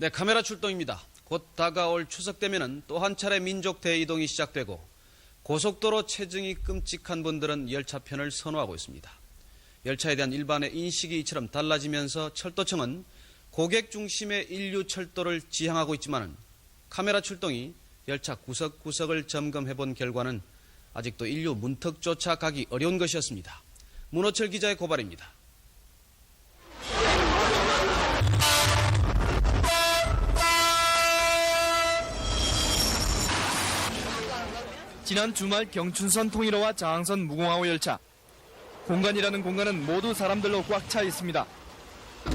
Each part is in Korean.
네, 카메라 출동입니다. 곧 다가올 추석 되면은 또 한 차례 민족 대이동이 시작되고 고속도로 체증이 끔찍한 분들은 열차편을 선호하고 있습니다. 열차에 대한 일반의 인식이 이처럼 달라지면서 철도청은 고객 중심의 인류 철도를 지향하고 있지만은 카메라 출동이 열차 구석구석을 점검해 본 결과는 아직도 인류 문턱조차 가기 어려운 것이었습니다. 문호철 기자의 고발입니다. 지난 주말 경춘선 통일호와 장항선 무궁화호 열차. 공간이라는 공간은 모두 사람들로 꽉 차 있습니다.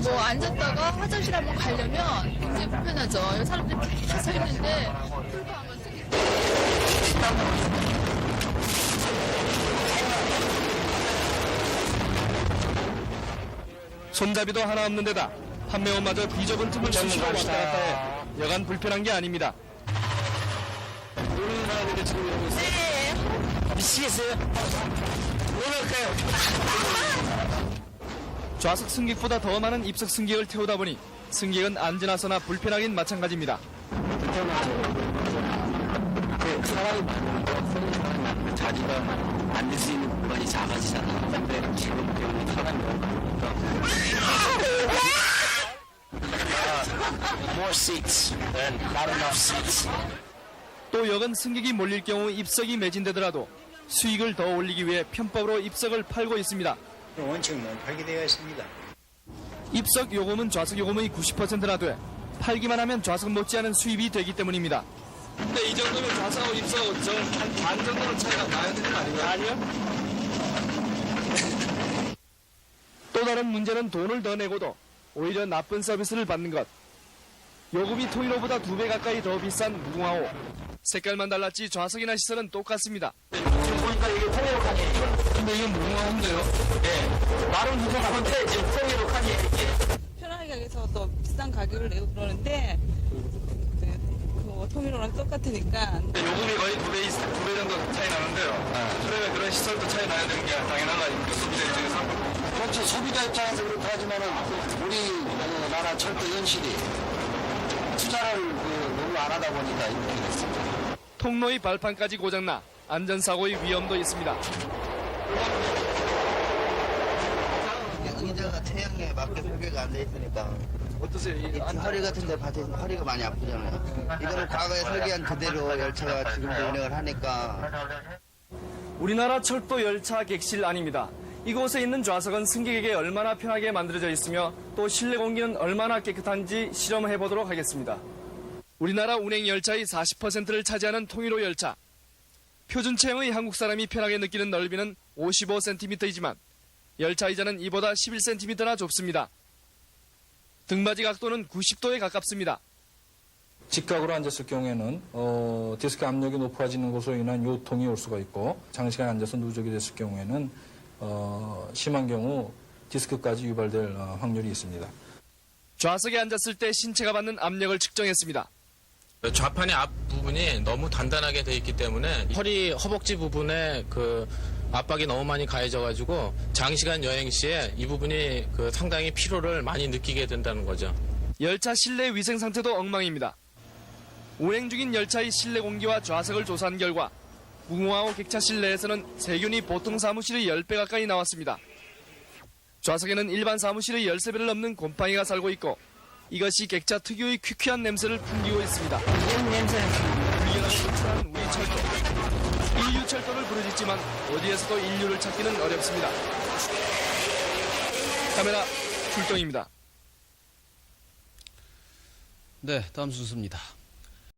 뭐 앉았다가 화장실 한번 가려면 굉장히 불편하죠. 여기 사람들이 계속 서 있는데 풀고 한번 쓰기 손잡이도 하나 없는 데다 판매원마저 비좁은 틈을 수시로 왔다 갔다 해 여간 불편한 게 아닙니다. 좌석 승객보다 더 많은 입석 승객을 태우다 보니 승객은 앉으나서나 불편하긴 마찬가지입니다. 사람이 많으니까 많으니까 자기가 앉을 수 있는 공간이 작아지잖아. 근데 지금 때문에 사람이 없으니까. More seats and not enough seats. 또 역은 승객이 몰릴 경우 입석이 매진되더라도 수익을 더 올리기 위해 편법으로 입석을 팔고 있습니다. 원칙은 팔게 되어 있습니다. 입석 요금은 좌석 요금의 90%나 돼 팔기만 하면 좌석 못지않은 수입이 되기 때문입니다. 근데 이 정도면 좌석하고 입석하고 한반 정도는 차이가 나야 되는 거 아닌가요? 아니요. 또 다른 문제는 돈을 더 내고도 오히려 나쁜 서비스를 받는 것. 요금이 통일호보다 두 배 가까이 더 비싼 무궁화호. 색깔만 달랐지 좌석이나 시설은 똑같습니다. 지금 보니까 이게 통일로 칸이에요. 근데 이건 무궁화호인데요? 네. 말은 무슨 지금 통일로 칸이에요. 이게. 편하게 가게에서 또 비싼 가격을 내고 그러는데 그, 그 통일호랑 똑같으니까 요금이 거의 두 배, 두 배 정도 차이 나는데요. 그러면 그런 시설도 차이 나야 되는 게 당연한 거 아닙니까? 소비자 입장에서. 그렇죠. 소비자 입장에서 그렇다 하지만은 우리 그 나라 철도 현실이 투자를 그 너무 안 하다 보니까 이렇게 됐습니다. 통로의 발판까지 고장나 안전사고의 위험도 있습니다. 의자가 태양에 맞게 설계가 안 돼 있으니까 어떠세요? 이 허리 같은 데 받쳐서 허리가 많이 아프잖아요. 이거는 과거에 설계한 그대로 열차가 지금도 운행을 하니까 우리나라 철도 열차 객실 아닙니다. 이곳에 있는 좌석은 승객에게 얼마나 편하게 만들어져 있으며 또 실내 공기는 얼마나 깨끗한지 실험해 보도록 하겠습니다. 우리나라 운행 열차의 40%를 차지하는 통일호 열차. 표준 체형의 한국 사람이 편하게 느끼는 넓이는 55cm이지만 열차 의자는 이보다 11cm나 좁습니다. 등받이 각도는 90도에 가깝습니다. 직각으로 앉았을 경우에는 어, 디스크 압력이 높아지는 것으로 인한 요통이 올 수가 있고 장시간 앉아서 누적이 됐을 경우에는 어, 심한 경우 디스크까지 유발될 어, 확률이 있습니다. 좌석에 앉았을 때 신체가 받는 압력을 측정했습니다. 좌판의 앞 부분이 너무 단단하게 돼 있기 때문에 허리 허벅지 부분에 그 압박이 너무 많이 가해져가지고 장시간 여행 시에 이 부분이 그 상당히 피로를 많이 느끼게 된다는 거죠. 열차 실내 위생 상태도 엉망입니다. 운행 중인 열차의 실내 공기와 좌석을 조사한 결과 무궁화호 객차 실내에서는 세균이 보통 사무실의 10배 가까이 나왔습니다. 좌석에는 일반 사무실의 13배를 넘는 곰팡이가 살고 있고 이것이 객차 특유의 퀴퀴한 냄새를 풍기고 있습니다. 도출한 우리 철도. 인류 철도를 부르짖지만 어디에서도 인류를 찾기는 어렵습니다. 카메라 출동입니다. 네, 다음 순서입니다.